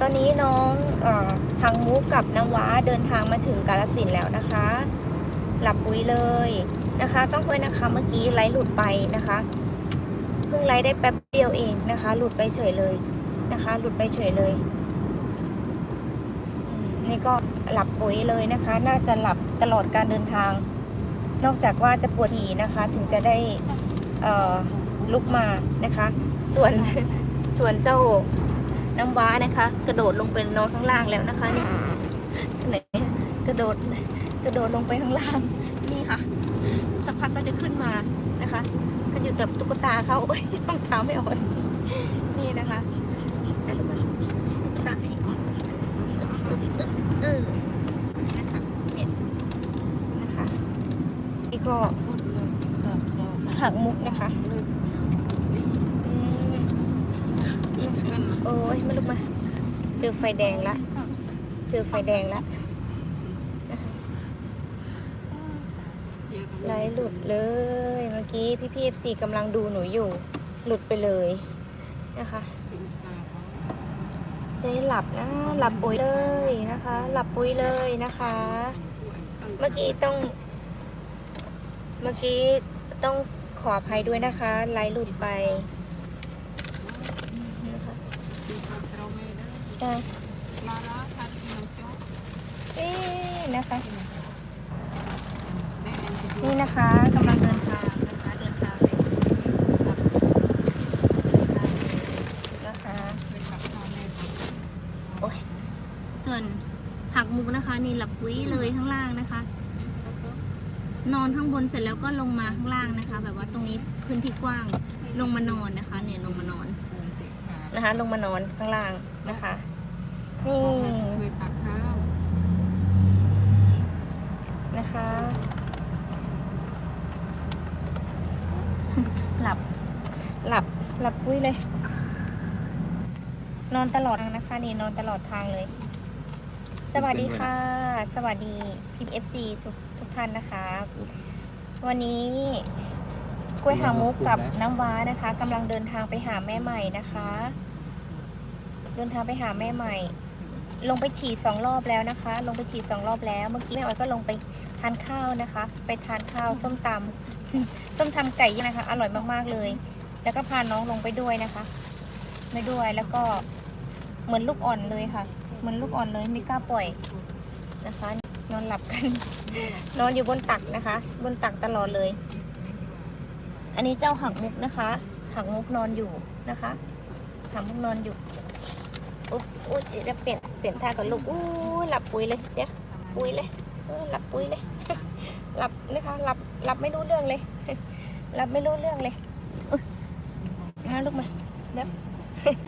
ตอนนี้น้องเอ่อทางมุกกับน้ำว้าเดินทางมาถึงกาลสินแล้วนะคะ หลับปุ๋ยเลยนะคะ ต้องคุยนะคะเมื่อกี้ไลฟ์หลุดไปนะคะ เพิ่งไลฟ์ได้แป๊บเดียวเองนะคะ หลุดไปเฉยเลยนะคะ หลุดไปเฉยเลยนี่ก็หลับปุ๋ยเลยนะคะ น่าจะหลับตลอดการเดินทาง นอกจากว่าจะปวดฉี่นะคะ ถึงจะได้ลุกมานะคะ ส่วนส่วนเจ้า น้ำว้านะคะ กระโดดลงไปนอนข้างล่างแล้วนะคะนี่ไหนกระโดดกระโดดลงไปข้างล่างนี่ค่ะ สักพักก็จะขึ้นมานะคะ ก็อยู่แต่ตุ๊กตาเขาโอ้ยรองเท้าไม่ออกนี่นะคะได้รู้ไหมตุ๊กตาให้เออนี่นะคะเนี่ยนะคะนี่ก็หักมุกนะคะอืมโอ้ยมาลุกมา เจอไฟแดงละ เจอไฟแดงละไลฟ์หลุดเลย เมื่อกี้พี่พีเอฟซีกำลังดูหนูอยู่ หลุดไปเลยนะคะได้หลับนะ หลับปุ๋ยเลยนะคะ หลับปุ๋ยเลยนะคะ เมื่อกี้ต้อง เมื่อกี้ต้องขออภัยด้วยนะคะ ไลฟ์หลุดไปนะคะ อะเอ๊ะนะคะนี่นะคะกำลังเดินทางนะคะเดินทางเลยนะคะโอ้ยส่วนหักมุกนะคะนี่หลับปุ๋ยเลยข้างล่างนะคะ นอนข้างบนเสร็จแล้วก็ลงมาข้างล่างนะคะ แบบว่าตรงนี้พื้นที่กว้างลงมานอนนะคะ เนี่ยลงมานอน นะคะ ลงมานอนข้างล่างนะคะนี่นะคะ หลับหลับหลับปุ้ยเลย นอนตลอดทางนะคะนี่นอนตลอดทางเลย สวัสดีค่ะ สวัสดีพีเอฟซีทุกทุกท่านนะคะ วันนี้ กล้วยหางมุกกับน้ำว้านะคะกำลังเดินทางไปหาแม่ใหม่นะคะ เดินทางไปหาแม่ใหม่ ลงไปฉี่สองรอบแล้วนะคะ ลงไปฉี่สองรอบแล้ว เมื่อกี้แม่อ้อยก็ลงไปทานข้าวนะคะ ไปทานข้าวส้มตำส้มตำไก่ย่างนะคะ อร่อยมากๆเลย แล้วก็พาน้องลงไปด้วยนะคะไปด้วยแล้วก็เหมือนลูกอ่อนเลยค่ะ เหมือนลูกอ่อนเลยไม่กล้าปล่อยนะคะ นอนหลับกัน นอนอยู่บนตักนะคะ บนตักตลอดเลย อันนี้เจ้าหักมุกนะคะ หักมุกนอนอยู่นะคะหักมุกนอนอยู่อุ๊บอุ๊ยเดี๋ยวเปลี่ยนเปลี่ยนท่าก่อนลูกอู้หลับปุ๋ยเลยเดี๋ยวปุ๋ยเลยหลับปุ๋ยเลยหลับนะคะหลับหลับไม่รู้เรื่องเลยหลับไม่รู้เรื่องเลยอุ๊ยนะลูกมาเดี๋ยว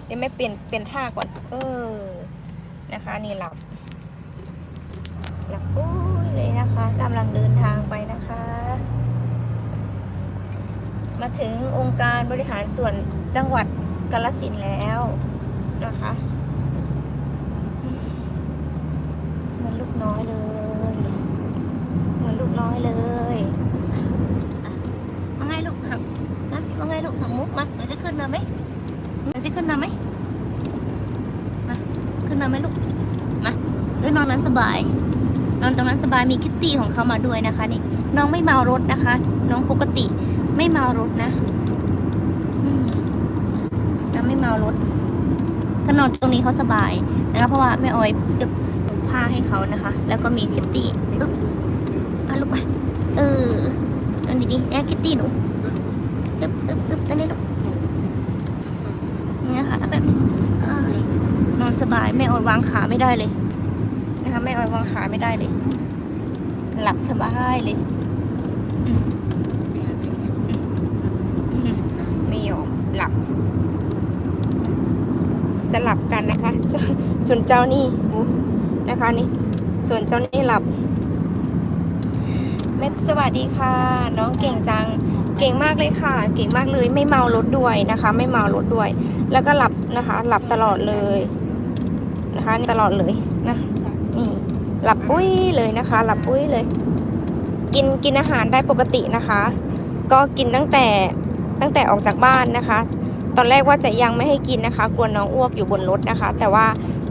เดี๋ยวแม่เปลี่ยนเปลี่ยนท่าก่อน เออนะคะ นี่หลับหลับปุ้ยเลยนะคะกำลังเดินทางไปนะคะ มาถึงองค์การบริหารส่วนจังหวัดกาลสินแล้วนะคะเหมือนลูกน้อยเลยเหมือนลูกน้อยเลยอะว่าไงลูกหักนะว่าไงลูกหักมุกมาหนูจะขึ้นมาไหมหนูจะขึ้นมาไหมมาขึ้นมาไหมลูกมาเออนอนนั้นสบายนอนตรงนั้นสบายมีคิตตี้ของเขามาด้วยนะคะนี่น้องไม่เมารถนะคะ น้องปกติ ไม่เมารถนะอืมน้องไม่เมารถก็นอนตรงนี้เขาสบายนะคะ เพราะว่าแม่ออยจะผูกผ้าให้เขานะคะ แล้วก็มีคิตตี้อึ๊บอะลูกมาเออนอนดีๆแอคิตตี้หนูอึ๊บอึ๊บอึ๊บตอนนี้ลูกเนี่ยค่ะแบบนี้เอยนอนสบายแม่ออยวางขาไม่ได้เลย นะคะแม่ออยวางขาไม่ได้เลย หลับสบายเลยอืมอืมไม่ยอม หลับ สลับกันนะคะ ส่วนเจ้านี่นะคะนี่ ส่วนเจ้านี่หลับแม่สวัสดีค่ะ น้องเก่งจัง เก่งมากเลยค่ะ เก่งมากเลยไม่เมารถด้วยนะคะ ไม่เมารถด้วย แล้วก็หลับนะคะ หลับตลอดเลยนะคะตลอดเลยนะนี่หลับปุ้ยเลยนะคะ หลับปุ้ยเลย กินกินอาหารได้ปกตินะคะ ก็กินตั้งแต่ ตั้งแต่ออกจากบ้านนะคะ ตอนแรกว่าจะยังไม่ให้กินนะคะ กลัวน้องอ้วกอยู่บนรถนะคะ แต่ว่า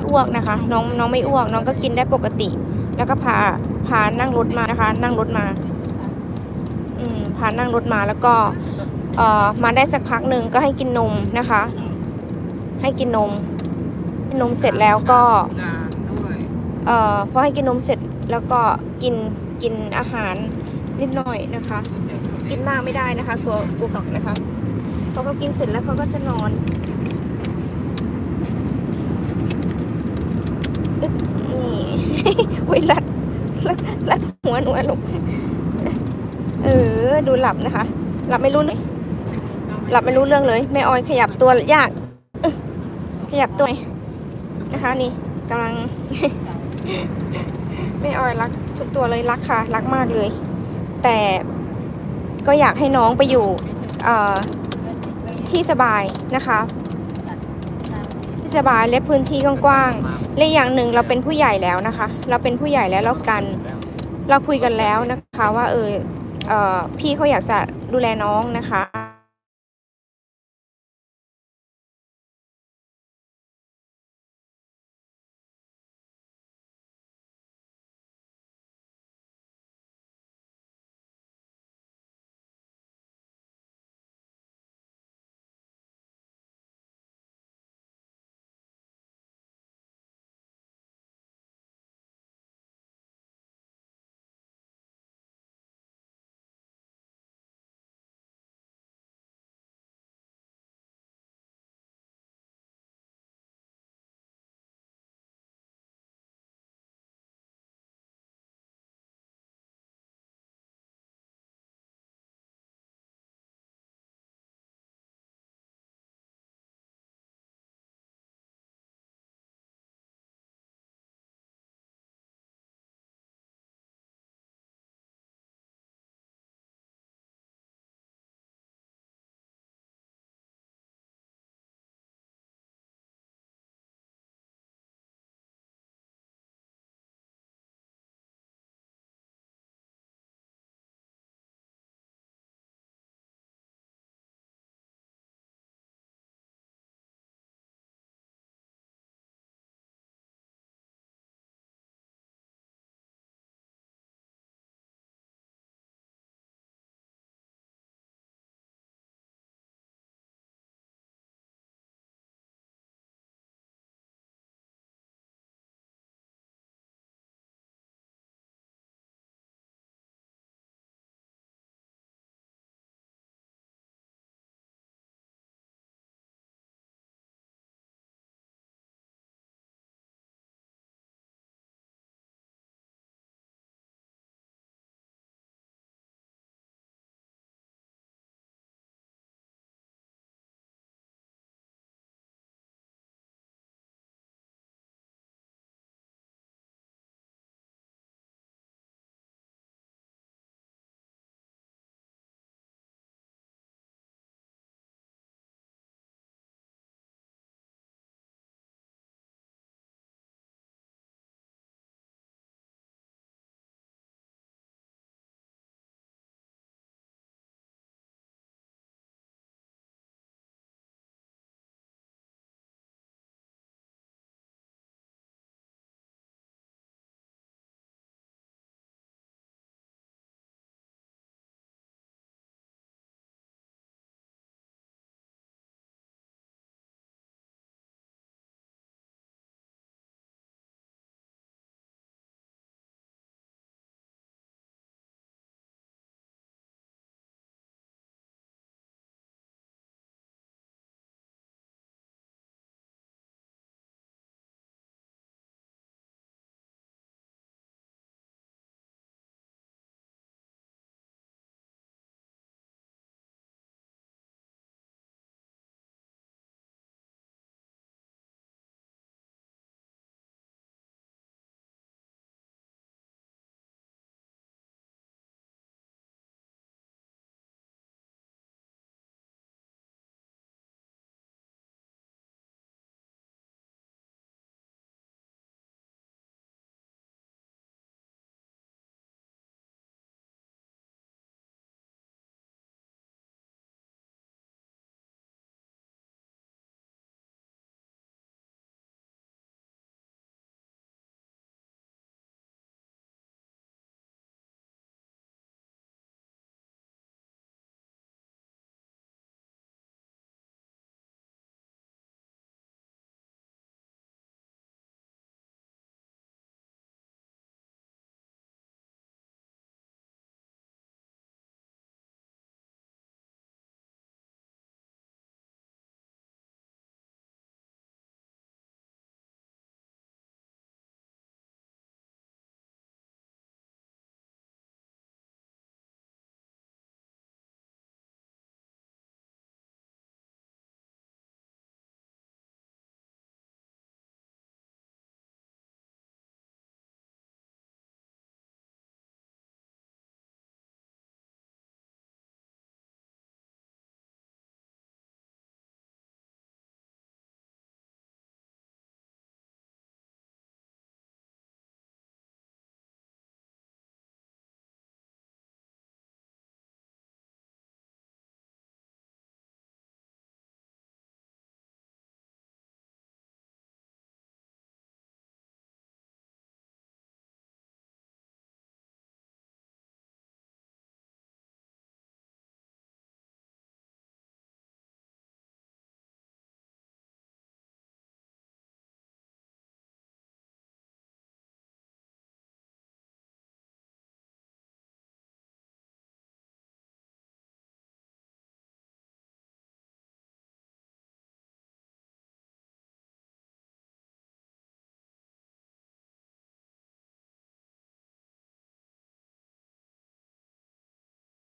อ้วกนะคะ น้องน้องไม่อ้วก น้องก็กินได้ปกติ แล้วก็พาพานั่งรถมานะคะ นั่งรถมาอืมพานั่งรถมาแล้วก็เอ่อมาได้สักพักหนึ่งก็ให้กินนมนะคะ ให้กินนมกินนมเสร็จแล้วก็เอ่อพอให้กินนมเสร็จแล้วก็กินกินอาหารนิดหน่อยนะคะ กินมากไม่ได้นะคะกลัวกลัวของนะคะเขากินเสร็จแล้วเขาก็จะนอนนี่วิรัดรัดรัดหัวหนูลูกเออ ดูหลับนะคะ หลับไม่รู้เลยหลับไม่รู้เรื่องเลยแม่ออยขยับตัวยากขยับตัวนะคะ นี่กำลังแม่ออยรักทุกตัวเลยรักค่ะ รักมากเลย แต่ ก็อยากให้น้องไปอยู่ที่สบายนะคะที่สบายและพื้นที่กว้างๆและอย่างหนึ่งเราเป็นผู้ใหญ่แล้วนะคะ เราเป็นผู้ใหญ่แล้วแล้วกัน เราคุยกันแล้วนะคะว่าเออเออพี่เขาอยากจะดูแลน้องนะคะ